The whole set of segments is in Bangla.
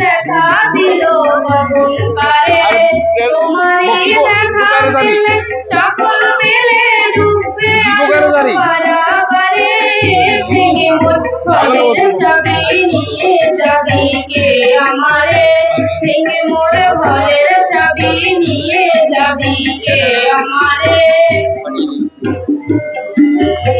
দেখা দিল গগন পারে ছবি নিয়ে যাবি কে আমারে ভেঙে মোর ঘরের ছবি নিয়ে যাবি কে আমারে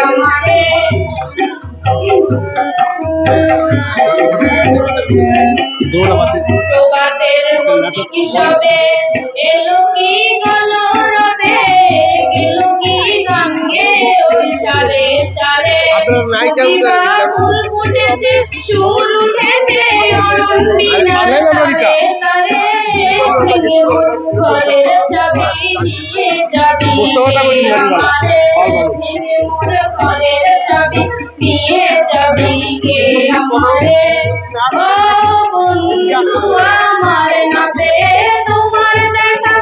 আমারে প্রভাতের গতি কি সবে এলো কি গেল রবে গেল কি গান গে ওই সারে সারে আপনার নায়িকা কবিতা উদ্ধার দিন। ফুল ফুটেছে সুর উঠেছে অরণ্ডিনার আরে তারে তারে ভেঙে ঘরের চাবি নিয়ে যাবি। আমারে ঘরের চাবি নিয়ে যাবি কে আমারে? বন্ধু, আমার নামে তোমার দেখা।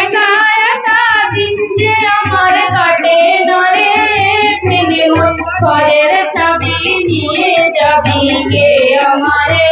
একা একা দিন যে আমার কাটে না ভেঙে মোর ঘরের নিয়ে যাবি কে আমারে?